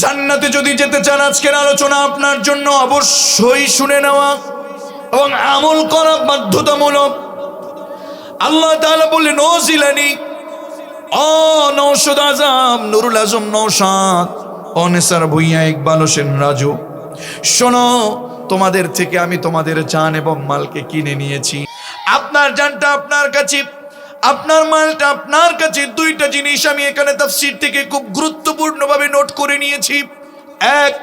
জান্নাতে যদি যেতে চান, আজকের আলোচনা আপনার জন্য অবশ্যই শুনে নেওয়া এবং আমল করা বাধ্যতামূলক। আল্লাহ তাআলা বললেন, ও জিলানি ও নৌসদ আজম নুরুল আজম নৌসাদ ও নেসার ভুইয়া ইকবাল হোসেন রাজু, শোনো, তোমাদের থেকে আমি তোমাদের জান এবং মালকে কিনে নিয়েছি। আপনার জানটা আপনার কাছে আপনার মালটা আপনার কাছে দুইটা জিনিস আমি এখানে তাফসীর থেকে খুব গুরুত্বপূর্ণভাবে নোট করে নিয়েছি। এক,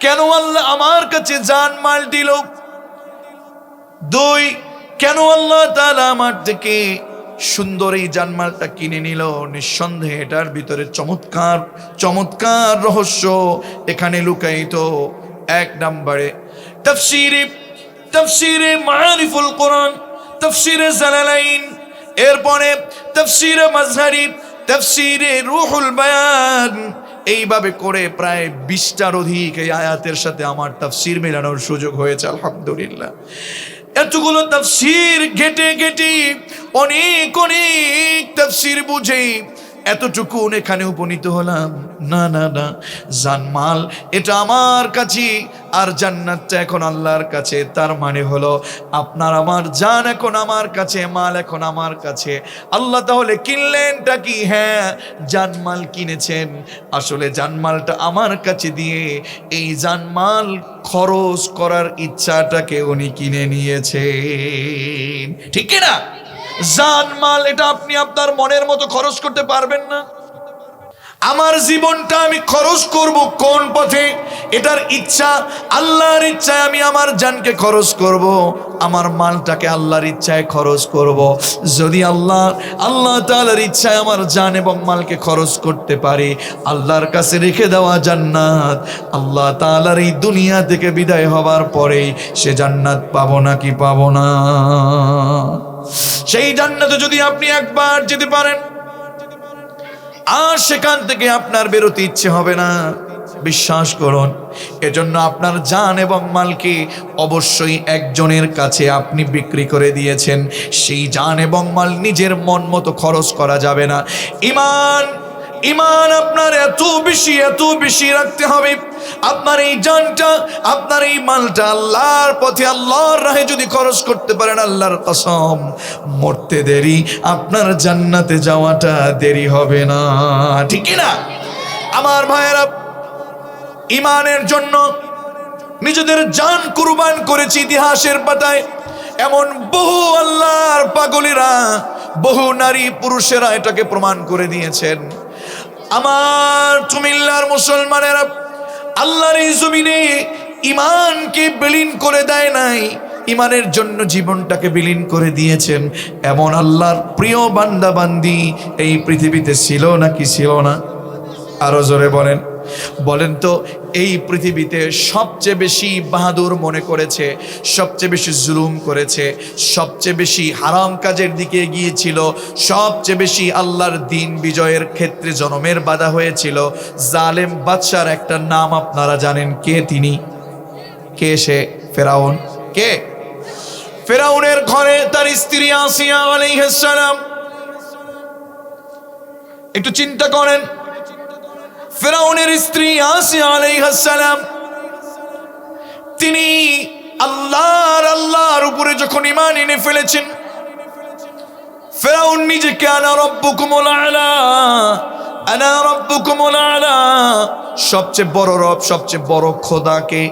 কেন আল্লাহ আমার কাছে জান মাল দিল? দুই, কেন আল্লাহ তাআলা আমার থেকে সুন্দর এই জানমালটা কিনে নিল? নিঃসন্দেহে এটার ভিতরে চমৎকার চমৎকার রহস্য এখানে লুকায়িত। এক নম্বরে, তফসিরে তফসিরে মারিফুল কোরআন, তফসিরে জালালাইন এরপরে তফসির মাজহারি তফসিরে রুহুল বায়ান, এইভাবে করে প্রায় বিশটার অধিক এই আয়াতের সাথে আমার তফসির মেলানোর সুযোগ হয়েছে, আলহামদুলিল্লাহ। এতগুলো তফসির ঘেটে ঘেটে অনেক অনেক তফসির বুঝে এতটুকুন এখানে উপনীত হলাম। না না না, জানমাল এটা আমার কাছে, আর জান্নাতটা এখন আল্লাহর কাছে। তার মানে হলো, আপনার আমার জান এখন আমার কাছে, মাল এখন আমার কাছে। আল্লাহ তাহলে কিনলেনটা কি? হ্যাঁ জানমাল কিনেছেন। আসলে জানমালটা আমার কাছে দিয়ে এই জানমাল খরচ করার ইচ্ছাটাকে উনি কিনে নিয়েছেন। ঠিক কি না জানমাল এটা আপনি আপনার মনের মতো খরচ করতে পারবেন না। আমার জীবনটা আমি খরচ করব কোন পথে? এটার ইচ্ছা, আল্লাহর ইচ্ছায় আমি আমার জানকে খরচ করব, আমার মালটাকে আল্লাহর ইচ্ছায় খরচ করব। যদি আল্লাহ আল্লাহ তাআলার ইচ্ছায় আমার জান এবং মালকে খরচ করতে পারি, আল্লাহর কাছে রেখে দেওয়া জান্নাত। আল্লাহ তাআলার এই দুনিয়া থেকে বিদায় হবার পরেই সে জান্নাত পাবো নাকি পাবো না? সেই জান্নাতে যদি আপনি একবার যেতে পারেন, আর সেখান থেকে আপনার বেরোতে ইচ্ছে হবে না। বিশ্বাস করুন, এজন্য আপনার জান এবং মালকে অবশ্যই একজনের কাছে আপনি বিক্রি করে দিয়েছেন। সেই জান এবং মাল নিজের মন মতো খরচ করা যাবে না। ইমান ইমান আপনার এত বেশি এত বেশি রাখতে হবে। আপনার এই জানটা, আপনার এই মালটা আল্লাহর পথে, আল্লাহর রাহে যদি খরচ করতে পারেন, আল্লাহর কসম, মরতে দেরি, আপনার জান্নাতে যাওয়াটা দেরি হবে না। ঠিক না আমার ভাইয়েরা, ইমানের জন্য নিজেদের জান কুরবান করেছে ইতিহাসের পাতায়। এমন বহু আল্লাহর পাগলিরা, বহু নারী পুরুষেরা এটাকে প্রমাণ করে দিয়েছেন। আমার চুমিল্লার মুসলমানেরা আল্লাহর এই জমিনে ইমানকে বিলীন করে দেয় নাই। ইমানের জন্য জীবনটাকে বিলীন করে দিয়েছেন। এমন আল্লাহর প্রিয় বান্দাবান্দি এই পৃথিবীতে ছিল নাকি ছিল না? আরও জোরে বলেন। বলেন তো, এই পৃথিবীতে সবচেয়ে বেশি বাহাদুর মনে করেছে, সবচেয়ে বেশি জুলুম করেছে, সবচেয়ে বেশি হারাম কাজের দিকে এগিয়েছিল, সবচেয়ে বেশি আল্লাহর দিন বিজয়ের ক্ষেত্রে জনমের বাধা হয়েছিল। জালেম বাদশার একটা নাম আপনারা জানেন, কে তিনি? কে সে? ফেরাউন। কে? ফেরাউনের ঘরে তার স্ত্রী আসিয়া আলাইহিস সালাম। একটু চিন্তা করেন ফেরাউনের স্ত্রী আসিয়া আলাইহিস সালাম, তিনি আল্লাহর আল্লাহর উপরে যখন ইমান এনে ফেলেছেন, ফেরাউন নিজেকে আনা রব্বুকুমুল আলা, আনা রব্বুকুমুল আলা, সবচেয়ে বড় রব, সবচেয়ে বড় খোদাকে,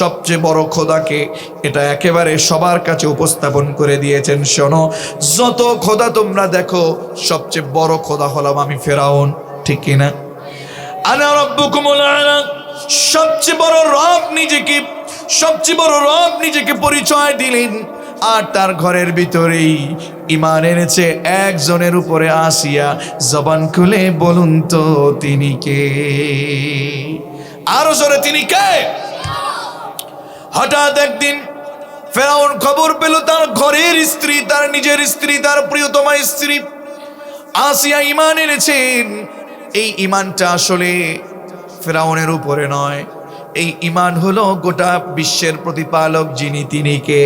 সবচেয়ে বড় খোদাকে এটা একেবারে সবার কাছে উপস্থাপন করে দিয়েছেন। শোনো, যত খোদা তোমরা দেখো, সবচেয়ে বড় খোদা হলাম আমি ফেরাউন, ঠিক কিনা? আনা রব্বুকুমুল সবচেয়ে বড় রব নিজেকে, সবচেয়ে বড় রব নিজেকে পরিচয় দিলেন। আর তার ঘরের ভিতরেই ইমান এনেছে একজনের উপরে আসিয়া জবান খুলে বলুন তো তিনি কে? আরও জোরে, তিনি কে? হঠাৎ একদিন ফেরাউন খবর পেল তার ঘরের স্ত্রী, তার নিজের স্ত্রী, তার প্রিয়তমা স্ত্রী আসিয়া ইমান এনেছেন। এই ইমানটা আসলে ফেরাউনের উপরে নয়। এই ইমান হলো গোটা বিশ্বের প্রতিপালক যিনি তিনি কে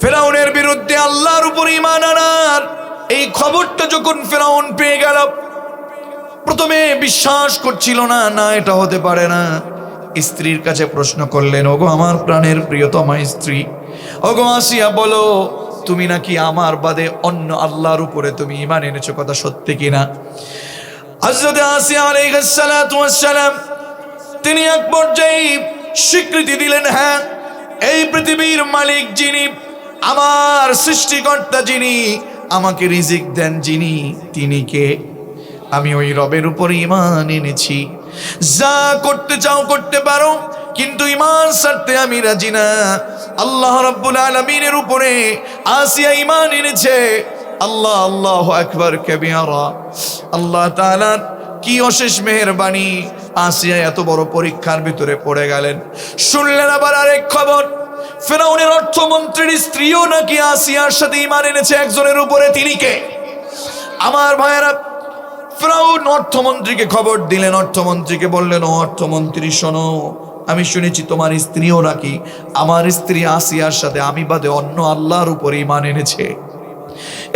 ফেরাউনের বিরুদ্ধে আল্লাহর উপর ইমান আনার এই খবরটা যখন ফেরাউন পেয়ে গেল, প্রথমে বিশ্বাস করছিল না না, এটা হতে পারে না। স্ত্রীর কাছে প্রশ্ন করলেন, ওগো, আমার প্রাণের প্রিয়তমা স্ত্রী, ওগো আসিয়া বলো, তুমি নাকি আমার বাদে অন্য আল্লাহর উপরে তুমি ইমান এনেছো কথা সত্যি কিনা? হজরত আসিয়া আলাইহিস সালাতু ওয়াস সালাম, তিনি এক পর্যায়ে স্বীকৃতি দিলেন হ্যাঁ এই পৃথিবীর মালিক যিনি, আমার সৃষ্টিকর্তা যিনি, আমাকে রিজিক দেন যিনি, তিনি কে? আমি ওই রবের উপর ইমান এনেছি। যা করতে চাও করতে পারো, কিন্তু ইমান ছাড়তে আমি রাজি না। আল্লাহ রাব্বুল আলামিনের উপরে আসিয়া ইমান এনেছে। আল্লাহ আল্লাহ আকবার কবিরা আল্লাহ তাআলার কি অশেষ মেহেরবানি আসিয়া এত বড় পরীক্ষার ভিতরে পড়ে গেলেন। শুনলেন আবার আরেক খবর, ফেরাউনের অর্থমন্ত্রীর স্ত্রীও নাকি আসিয়ার সাথে ইমান এনেছে একজনের উপরে, তিনি কে? আমার ভাইয়েরা, ফেরাউন অর্থমন্ত্রীকে খবর দিলেন, অর্থমন্ত্রীকে বললেন, ও অর্থমন্ত্রী, শোনো, আমি শুনেছি তোমার স্ত্রীও নাকি আমার স্ত্রী আসিয়ার সাথে আমি বাদে অন্য আল্লাহর উপর ইমান এনেছে।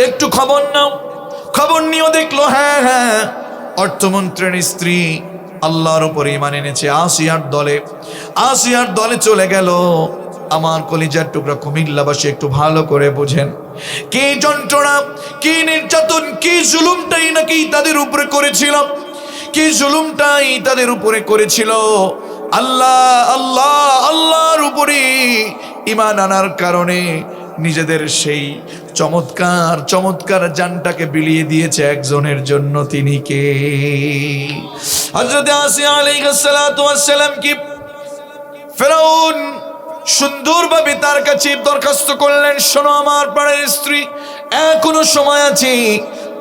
একটু খবর নাও। খবর নিয়েও দেখল হ্যাঁ হ্যাঁ অর্থমন্ত্রীর স্ত্রী আল্লাহর উপর ইমান এনেছে। আসিয়ার দলে আসিয়ার দলে চলে গেল। আমার কলিজার টুকরা কুমিল্লাবাসী একটু ভালো করে বোঝেন। কি যন্ত্রণা, কি নির্যাতন, কি জুলুমটাই নাকি তাদের উপরে করেছিল? কি জুলুমটাই তাদের উপরে করেছিল? আল্লাহ আল্লাহ, আল্লাহর উপরে ইমান আনার কারণে নিজেদের সেই চমৎকার চমৎকার জানটাকে বিলিয়ে দিয়েছে একজনের জন্য তিনি কে? হযরত আসিয়া আলাইহিস সালাতু ওয়াস সালাম কি ফেরাউন সুন্দরভাবে তার কাছে দরখাস্ত করলেন, শোনো আমার প্রাণের স্ত্রী, এখনও সময় আছে,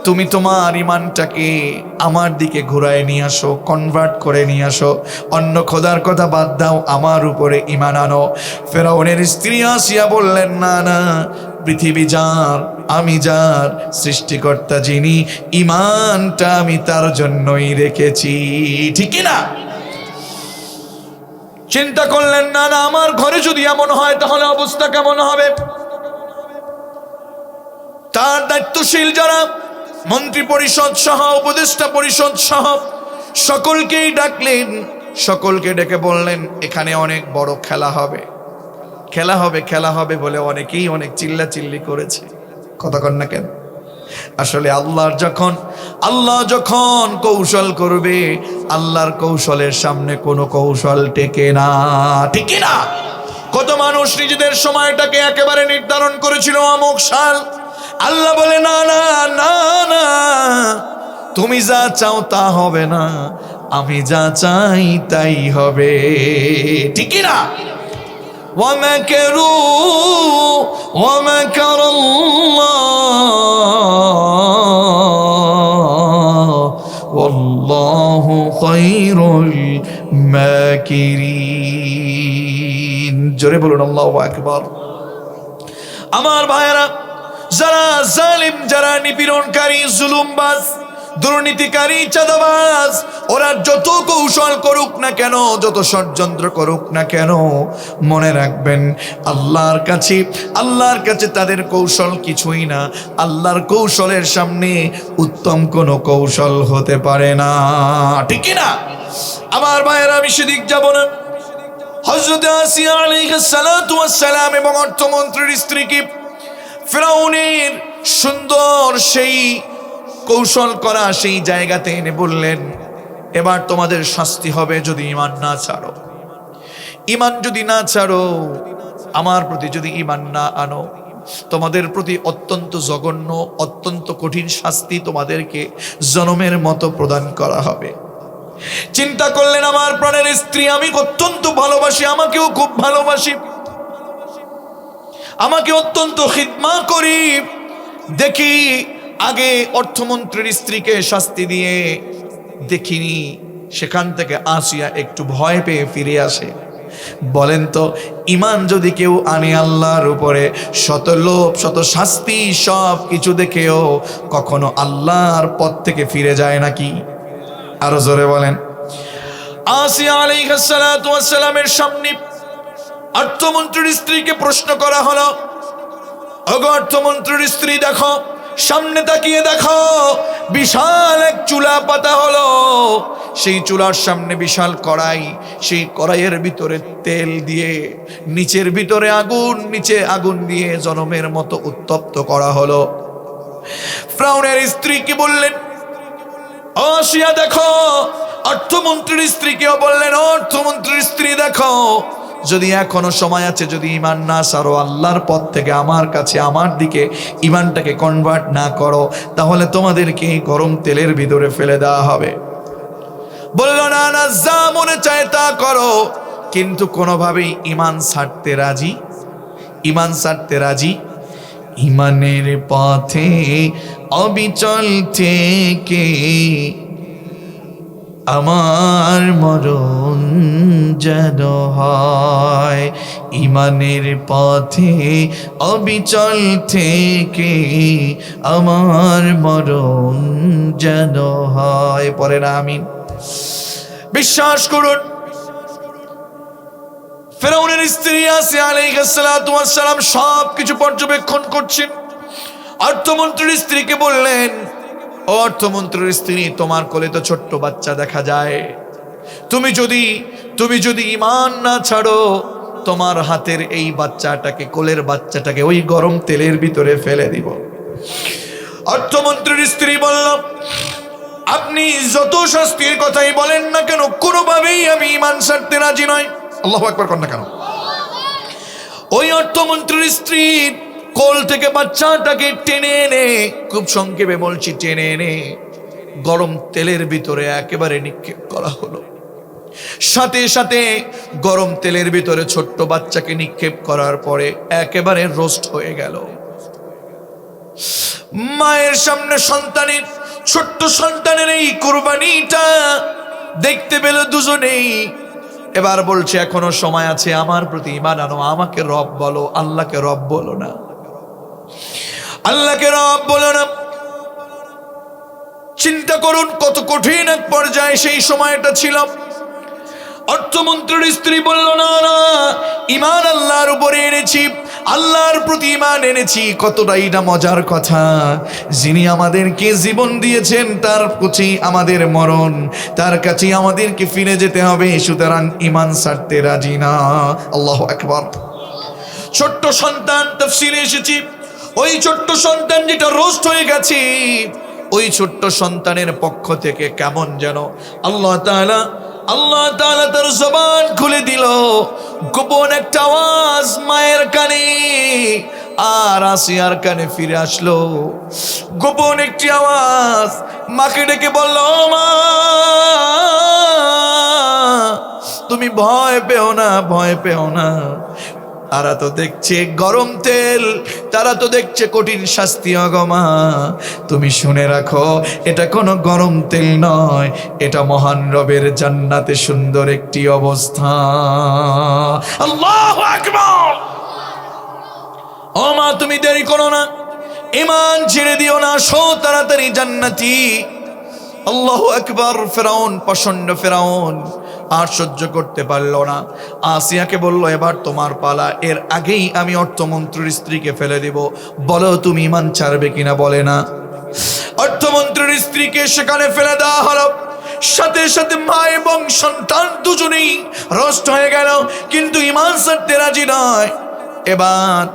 তুমি তোমার ইমানটাকে আমার দিকে ঘুরায় নিয়ে আসো কনভার্ট করে নিয়ে আসো, অন্য খোদার কথা বাদ দাও, আমার উপরে ইমান আনো। ফেরাউনের স্ত্রী আসিয়া বললেন, না না পৃথিবী যার, আমি যার, সৃষ্টিকর্তা যিনি, ইমানটা আমি তার জন্যই রেখেছি। ঠিক না চিন্তা করলেন, না না, আমার ঘরে যদি এমন হয়, তাহলে অবস্থা কেমন হবে? তার দায়িত্বশীল যারা, মন্ত্রী পরিষদ সহ, উপদেষ্টা পরিষদ সহ, সকলকেই ডাকলেন, সকলকে ডেকে বললেন, এখানে অনেক বড় খেলা হবে। খেলা হবে খেলা হবে বলে অনেকেই অনেক চিল্লা চিল্লি করেছে কতক্ষণ না কেন? আসলে আল্লাহর যখন, আল্লাহ যখন কৌশল করবে, আল্লাহর কৌশলের সামনে কোনো কৌশল টেকে না। ঠিক না কত মানুষ নিজেদের সময়টাকে একেবারে নির্ধারণ করেছিল অমুক সাল। আল্লাহ বলে, না না না না, তুমি যা চাও তা হবে না, আমি যা চাই তাই হবে। ঠিক না ومكروا ومكر الله والله خير الماكرين জোরে বলুন আল্লাহু আকবার আমার ভাইয়েরা যারা জালিম যারা নিপীড়নকারী জুলুমবাজ দুর্নীতিকারী চাঁদাবাজ, ওরা যত কৌশল করুক না কেন, যত ষড়যন্ত্র করুক না কেন, মনে রাখবেন, আল্লাহর কাছে আল্লাহর কাছে তাদের কৌশল কিছুই না। আল্লাহর কৌশলের সামনে উত্তম কোনো কৌশল হতে পারে না। ঠিক না? আমার ভাইয়েরা, আমি সেদিক যাব না। হজরত আসিয়া সালাম এবং অর্থমন্ত্রীর স্ত্রীকে ফেরাউনের সুন্দর সেই কৌশল করা সেই জায়গাতে এনে বললেন, এবার তোমাদের শাস্তি হবে যদি ইমান না ছাড়ো। ইমান যদি না ছাড়ো, আমার প্রতি যদি ইমান না আনো, তোমাদের প্রতি অত্যন্ত জঘন্য, অত্যন্ত কঠিন শাস্তি তোমাদেরকে জনমের মতো প্রদান করা হবে। চিন্তা করলেন আমার প্রাণের স্ত্রী, আমি অত্যন্ত ভালোবাসি, আমাকেও খুব ভালোবাসি। আমাকে অত্যন্ত খিদমা করি, দেখি আগে অর্থমন্ত্রীর স্ত্রীকে শাস্তি দিয়ে দেখিনি, সেখান থেকে আসিয়া একটু ভয় পেয়ে ফিরে আসে। বলেন তো ইমান যদি কেউ আনে আল্লাহর উপরে, শত লোভ, শত শাস্তি, সব কিছু দেখেও কখনো আল্লাহর পথ থেকে ফিরে যায় নাকি? আরও জোরে বলেন। আসিয়া আলাইহিস সালাতু ওয়াস সালামের সামনে অর্থমন্ত্রীর স্ত্রীকে প্রশ্ন করা হলো অগ অর্থমন্ত্রীর স্ত্রী, দেখো সামনে তাকিয়ে দেখো, বিশাল এক চুলা পাতা হলো। সেই চুলার সামনে বিশাল কড়াই, সেই কড়াইয়ের ভিতরে তেল দিয়ে, নিচের ভিতরে আগুন, নিচে আগুন দিয়ে জনমের মতো উত্তপ্ত করা হলো। ফ্রাউনের স্ত্রী কি বললেন? অসিয়া দেখো, অর্থমন্ত্রীর স্ত্রী স্ত্রীকেও বললেন, অর্থমন্ত্রীর স্ত্রী দেখো যদি এখনও সময় আছে, যদি ইমান না সারো, আল্লাহর পথ থেকে আমার কাছে, আমার দিকে ইমানটাকে কনভার্ট না করো, তাহলে তোমাদেরকে গরম তেলের ভিতরে ফেলে দেওয়া হবে। বলল, না না, যা মনে চায় তা করো। কিন্তু কোনোভাবেই ইমান ছাড়তে রাজি ইমান ছাড়তে রাজি ইমানের পথে অবিচল থেকে আমার মরণ যেন হয়, ইমানের পথে অবিচল থেকে আমার মরণ যেন হয়। পরে না, আমিন। বিশ্বাস করুন, ফেরাউনের স্ত্রী আছে আলাইসালাম সব কিছু পর্যবেক্ষণ করছেন। অর্থমন্ত্রীর স্ত্রীকে বললেন অর্থমন্ত্রীর স্ত্রী, তোমার কোলে তো ছোট্ট বাচ্চা দেখা যায়। তুমি যদি তুমি যদি ইমান না ছাড়ো, তোমার হাতের এই বাচ্চাটাকে, কোলের বাচ্চাটাকে ওই গরম তেলের ভিতরে ফেলে দিব। অর্থমন্ত্রীর স্ত্রী বলল, আপনি যত শাস্তির কথাই বলেন না কেন, কোনোভাবেই আমি ইমান ছাড়তে রাজি নয় আল্লাহ একবার না কেন? ওই অর্থমন্ত্রীর স্ত্রী কোল থেকে বাচ্চাটাকে টেনে এনে, খুব সংক্ষেপে বলছি, টেনে এনে গরম তেলের ভিতরে একেবারে নিক্ষেপ করা হলো। সাথে সাথে গরম তেলের ভিতরে ছোট্ট বাচ্চাকে নিক্ষেপ করার পরে একেবারে রোস্ট হয়ে গেল। মায়ের সামনে সন্তানের, ছোট্ট সন্তানের এই কোরবানিটা দেখতে পেল দুজনেই। এবার বলছে, এখনও সময় আছে আমার প্রতি ইমান আনো, আমাকে রব বলো, আল্লাহকে রব বলো না। আল্লাহকে রব বলো না। চিন্তা করুন কত কঠিন এক পর্যায়ে সেই সময়টা ছিল। অর্থমন্ত্রীর স্ত্রী বলল, না না ইমান আল্লাহর উপরে এনেছি। আল্লাহর প্রতি ইমান এনেছি। কতটা এটা মজার কথা। যিনি আমাদেরকে জীবন দিয়েছেন, তার প্রতি আমাদের মরণ। তার কাছেই আমাদেরকে ফিরে যেতে হবে। সুতরাং ইমান ছাড়তে রাজি না। আল্লাহ একবার ছোট্ট সন্তান তফসিলে এসেছি। ওই ছোট্ট সন্তান যেটা রোস্ট হয়ে গেছে, ওই ছোট্ট সন্তানের পক্ষ থেকে কেমন যেন আল্লাহ তাআলা আল্লাহ তাআলা তার জবান খুলে দিল। গোপন একটা আওয়াজ মায়ের কানে, আর আসিয়ার কানে ফিরে আসলো। গোপন একটি আওয়াজ মাকে ডেকে বলল মা, তুমি ভয় পেও না, ভয় পেও না। তারা তো দেখছে গরম তেল, তারা তো দেখছে কঠিন শাস্তি অগমা তুমি শুনে রাখো, এটা কোনো গরম তেল নয়, এটা মহান রবের জান্নাতে সুন্দর একটি অবস্থা। আল্লাহু ও মা, তুমি দেরি করো না। ইমান ছেড়ে দিও না সো তাড়াতাড়ি জান্নাতি। আল্লাহ একবার ফেরাউন প্রচণ্ড ফেরাউন। আর সহ্য করতে পারল না। আসিয়াকে বলল, এবার তোমার পালা। এর আগেই আমি অর্থমন্ত্রীর স্ত্রীকে ফেলে দিব। বলো, তুমি ইমান ছাড়বে কিনা বলে না? অর্থমন্ত্রীর স্ত্রীকে সেখানে ফেলে দেওয়া হলো। সাথে সাথে মা এবং সন্তান দুজনেই রষ্ট হয়ে গেল, কিন্তু ইমান ছাড়তে রাজি নয়। এবার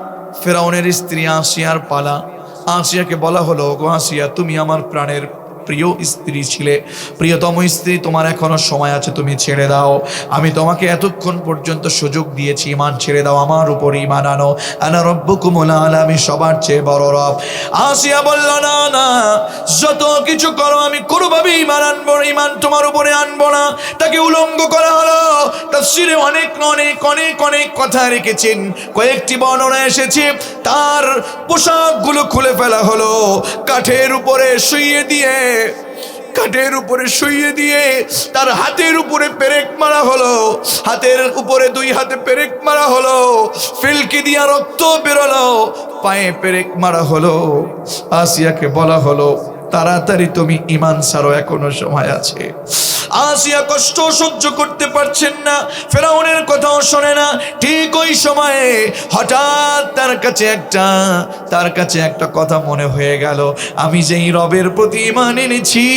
ফেরাউনের স্ত্রী আসিয়ার পালা। আসিয়াকে বলা হলো গো আসিয়া, তুমি আমার প্রাণের প্রিয় স্ত্রী ছিলে, প্রিয়তম স্ত্রী, তোমার এখনও সময় আছে, তুমি ছেড়ে দাও। আমি তোমাকে এতক্ষণ পর্যন্ত সুযোগ দিয়েছি, ইমান ছেড়ে দাও, আমার উপর ইমান আনো। আনা রব্বকুমুল আলা আমি সবার চেয়ে বড় রব। আসিয়া বলল, না না, যত কিছু করো, আমি কোনোভাবেই ইমান আনব ইমান তোমার উপরে আনব না। তাকে উলঙ্গ করা হলো। তাফসিরে অনেক অনেক অনেক অনেক কথা রেখেছেন। কয়েকটি বর্ণনা এসেছে। তার পোশাকগুলো খুলে ফেলা হলো। কাঠের উপরে শুইয়ে দিয়ে কাঠের উপরে শুইয়ে দিয়ে তার হাতের উপরে পেরেক মারা হলো। হাতের উপরে দুই হাতে পেরেক মারা হলো। ফিলকি দিয়া রক্ত বেরোলো, পায়ে পেরেক মারা হলো। আসিয়াকে বলা হলো, তাড়াতাড়ি তুমি ইমান সারো এখনও সময় আছে। আসিয়া কষ্ট সহ্য করতে পারছেন না। ফেরাউনের কথাও শোনে না। ঠিক ওই সময়ে হঠাৎ তার কাছে একটা, তার কাছে একটা কথা মনে হয়ে গেল। আমি যেই রবের প্রতি ইমান এনেছি,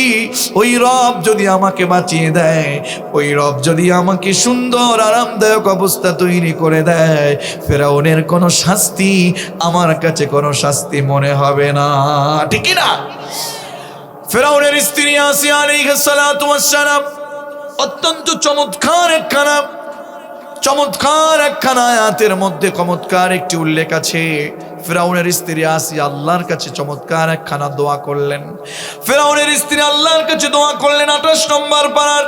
ওই রব যদি আমাকে বাঁচিয়ে দেয়, ওই রব যদি আমাকে সুন্দর, আরামদায়ক অবস্থা তৈরি করে দেয়, ফেরাউনের কোনো শাস্তি, আমার কাছে কোনো শাস্তি মনে হবে না। ঠিকই না? ফেরাউনের স্ত্রী আসিয়া আলাইহিস সালাতু ওয়াস সালাম অত্যন্ত চমৎকার একখানা চমৎকার একখানা আয়াতের মধ্যে চমৎকার একটি উল্লেখ আছে। ফেরাউনের স্ত্রী আসি আল্লাহর কাছে চমৎকার একখানা দোয়া করলেন। ফেরাউনের স্ত্রী আল্লাহর কাছে দোয়া করলেন আঠাশ নম্বর পাড়ার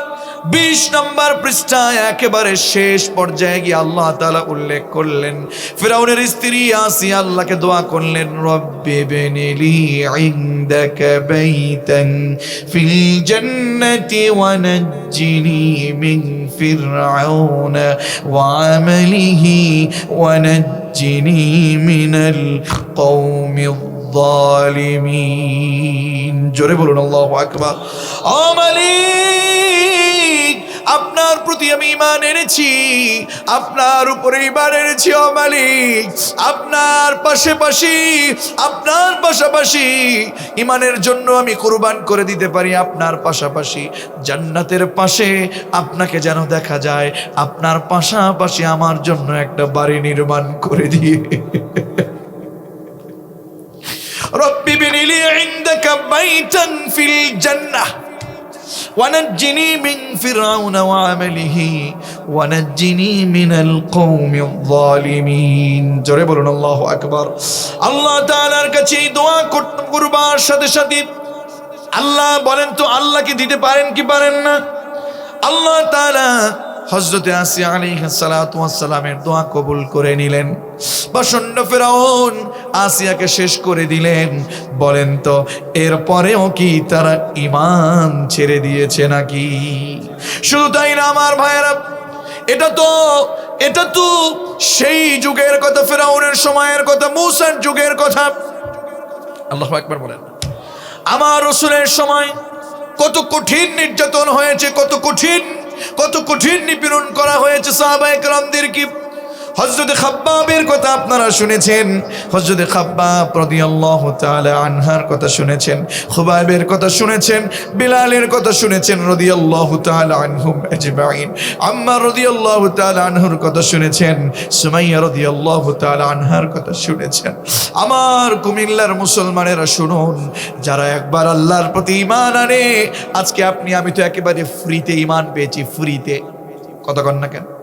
বিশ নম্বর পৃষ্ঠায় একেবারে শেষ পর্যায়ে গিয়ে আল্লাহ তাআলা উল্লেখ করলেন ফেরাউনের স্ত্রী আসি আল্লাহকে দোয়া করলেন রব্বি বেনিলি ইনদাকা বাইতান ফিল জান্নাতি ওয়া নাজ্জিনি মিন ফিরআউন ওয়া আমালিহি ওয়া নাজ্জিনি মিনাল কওমিল الظالمين জোরে বলুন আল্লাহু আকবার ও মালিক আপনার প্রতি আমি ইমান এনেছি আপনার উপরে ইমান এনেছি ও মালিক আপনার পাশাপাশি আপনার পাশাপাশি ইমানের জন্য আমি কুরবান করে দিতে পারি আপনার পাশাপাশি জান্নাতের পাশে আপনাকে যেন দেখা যায় আপনার পাশাপাশি আমার জন্য একটা বাড়ি নির্মাণ করে দিয়ে رب ابن لي عندك بيتا في الجنة ونجني من فرعون وعمله ونجني من القوم الظالمين জোরে বলুন আল্লাহু আকবার আল্লাহ তাআলার কাছে এই দোয়া করতে করবার সাথে সাথে আল্লাহ বলেন তো আল্লাহকে দিতে পারেন কি পারেন না আল্লাহ তাআলা হজরতে আসি আলাইহিসসালামের দোয়া কবুল করে নিলেন। প্রচণ্ড ফেরাউন আসিয়াকে শেষ করে দিলেন। বলেন তো এরপরেও কি তারা ইমান ছেড়ে দিয়েছে নাকি? শুধু তাই না আমার ভাইয়েরা, এটা তো এটা তো সেই যুগের কথা, ফেরাউনের সময়ের কথা, মূসার যুগের কথা। আল্লাহ একবার বলেন। আমার রসুলের সময় কত কঠিন নির্যাতন হয়েছে, কত কঠিন কত কঠিন নিপীড়ন করা হয়েছে সাহাবায়ে কেরামদেরকে হজরত খাব্বাবের কথা আপনারা শুনেছেন হজরত খাব্বাব রাদিয়াল্লাহু তাআলা আনহার কথা শুনেছেন, খুবাইবের কথা শুনেছেন, বিলালের কথা শুনেছেন রাদিয়াল্লাহু তাআলা আনহুম আজমাইন। আম্মার রাদিয়াল্লাহু তাআলা আনহুর কথা শুনেছেন, সুমাইয়া রাদিয়াল্লাহু তাআলা আনহার কথা শুনেছেন। আমার কুমিল্লার মুসলমানেরা শুনুন, যারা একবার আল্লাহর প্রতি ঈমান আনে, আজকে আপনি, আমি তো একেবারে ফ্রিতে ঈমান পেয়েছি ফ্রিতে কথা কন না কেন?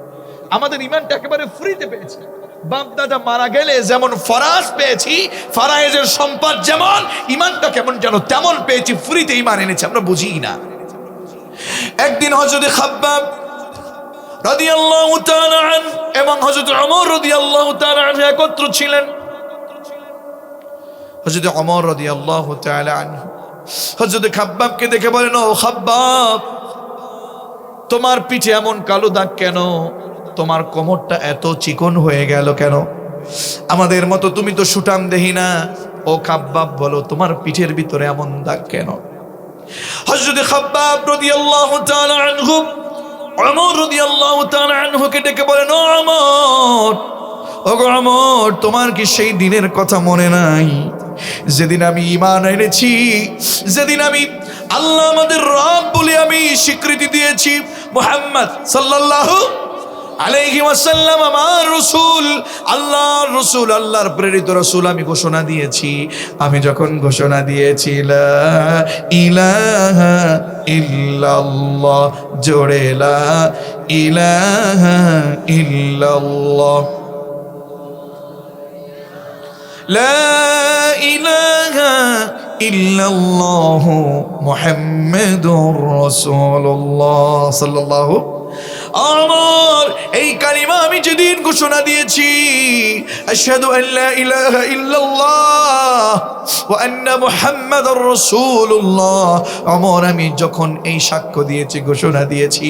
আমাদের ইমানটা একেবারে ফ্রিতে পেয়েছি। বাপ দাদা মারা গেলে যেমন ফরাজ পেয়েছি ফারায়েজের সম্পদ যেমন ইমানটা কেমন যেন তেমন পেয়েছি, ফ্রিতে ইমান এনেছি, আমরা বুঝি না। একদিন হজরত খাব্বাব রাদিয়াল্লাহু তাআলা আন এবং হযরত ওমর রাদিয়াল্লাহু তাআলা আনহু একত্র ছিলেন। হযরত ওমর রাদিয়াল্লাহু তাআলা আনহু। হযরত খাব্বাবকে দেখে বলেন, ও খাব্বাব, তোমার পিঠে এমন কালো দাগ কেন? তোমার কোমরটা এত চিকন হয়ে গেল কেন? আমাদের মতো তুমি তো সুটাম দেহি না। ও খাব্বাব, বলো তোমার পিঠের ভিতরে এমন দাগ কেন? হযরত খাব্বাব রাদিয়াল্লাহু তাআলা আনহু, ওমর রাদিয়াল্লাহু তাআলা আনহুকে ডেকে বলেন, ও ওমর, ওগো ওমর, তোমার কি সেই দিনের কথা মনে নাই? যেদিন আমি ঈমান এনেছি, যেদিন আমি আল্লাহ আমাদের রব বলে আমি স্বীকৃতি দিয়েছি, মোহাম্মদ সাল্লাল্লাহু আলাইহিমাসাল্লাম আমার রসুল, আল্লাহর রসুল, আল্লাহর প্রেরিত রসুল, আমি ঘোষণা দিয়েছি। আমি যখন ঘোষণা দিয়েছি, লা ইলাহা ইল্লাল্লাহ, জোরে লা ইলাহা ইল্লাল্লাহ। লা ইলাহা ইল্লাল্লাহ মুহাম্মাদুর রাসূলুল্লাহ, সাল্লাল্লাহু, আমার ঘোষণা দিয়েছি। আশহাদু আল্লা ইলাহা ইল্লাল্লাহ ওয়া আন্না মুহাম্মাদুর রাসূলুল্লাহ। আমার আমি যখন এই সাক্ষ্য দিয়েছি, ঘোষণা দিয়েছি,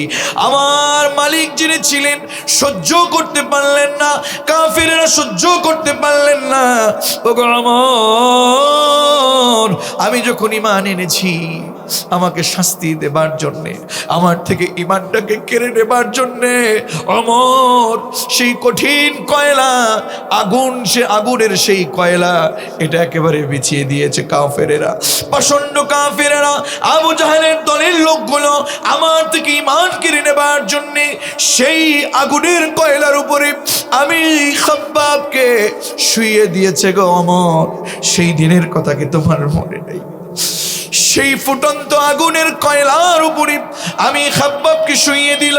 আমার মালিক যিনি ছিলেন, সহ্য করতে পারলেন না, কাফিরেরা সহ্য করতে পারলেন না। ওগো আমার আমি যখন ইমান এনেছি আমাকে শাস্তি দেবার জন্যে, আমার থেকে ইমানটাকে কেড়ে নেবার জন্যে। অমর, সেই কঠিন কয়লা, আগুন, সে আগুনের সেই কয়লা, এটা একেবারে বিছিয়ে দিয়েছে কাফেরেরা। প্রচণ্ড কাফেরেরা, আবু জাহেলের দলের লোকগুলো আমার থেকে ইমান কেড়ে নেবার জন্যে সেই আগুনের কয়লার উপরে আমি খাব্বাবকে শুয়ে দিয়েছে গো অমর। সেই দিনের কথা কি তোমার মনে নেই? সেই ফুটন্ত আগুনের কয়লার উপরে আমি খাব্বাবকে শুইয়ে দিল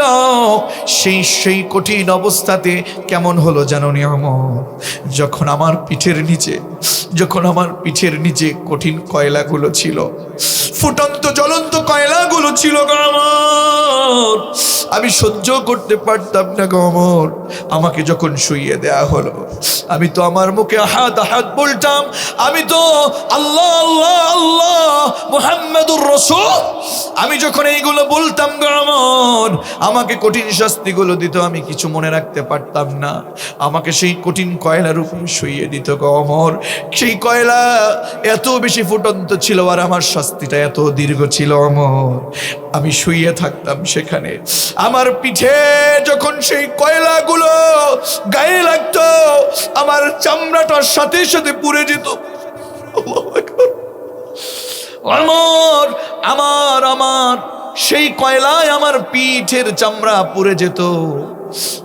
সেই সেই কঠিন অবস্থাতে কেমন হলো জানো নিয়ম যখন আমার পিঠের নিচে, যখন আমার পিঠের নিচে কঠিন কয়লাগুলো ছিল, ফুটন্ত জ্বলন্ত কয়লাগুলো ছিল গো আমার। আমি সহ্য করতে পারতাম না গমর আমাকে যখন শুইয়ে দেয়া হলো, আমি তো আমার মুখে হাত হাত বলতাম। আমি তো আল্লাহ আল্লাহ মুহাম্মাদুর রসুল, আমি যখন এইগুলো বলতাম গো অমর আমাকে কঠিন শাস্তিগুলো দিত, আমি কিছু মনে রাখতে পারতাম না। আমাকে সেই কঠিন কয়লার উপর শুইয়ে দিত গো অমর সেই কয়লা এত বেশি ফুটন্ত ছিল আর আমার শাস্তিটা এত দীর্ঘ ছিল অমর আমি শুইয়ে থাকতাম সেখানে। আমার পিঠে যখন সেই কয়লাগুলো গায়ে লাগতো, আমার চামড়াটার সাথে সাথে পুড়ে যেত। আমার আমার। সেই কয়লায় আমার পিঠের চামড়া পুড়ে যেত।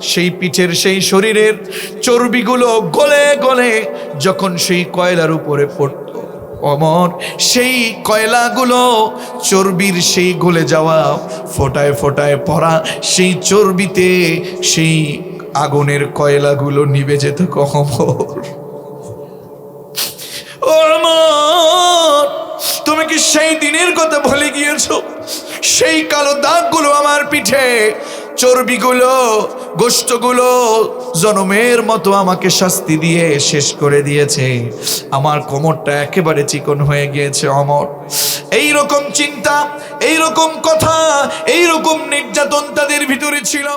সেই পিঠের সেই শরীরের চর্বিগুলো গলে গলে যখন সেই কয়লার উপরে পড়তো। অমর, সেই কয়লাগুলো চর্বির সেই গলে যাওয়া, ফোটায় ফোটায় পড়া, সেই চর্বিতে সেই আগুনের কয়লাগুলো নিভে যেত কমর ও আমার কি সেই দিনের কথা ভুলে গিয়েছো? সেই কালো দাগগুলো আমার পিঠে, চর্বিগুলো, গোষ্ঠগুলো জনমের মতো আমাকে শাস্তি দিয়ে শেষ করে দিয়েছে। আমার কোমরটা একেবারে চিকন হয়ে গিয়েছে, অমর। এই রকম চিন্তা এই রকম কথা এই রকম নির্যাতন তাদের ভিতরে ছিল।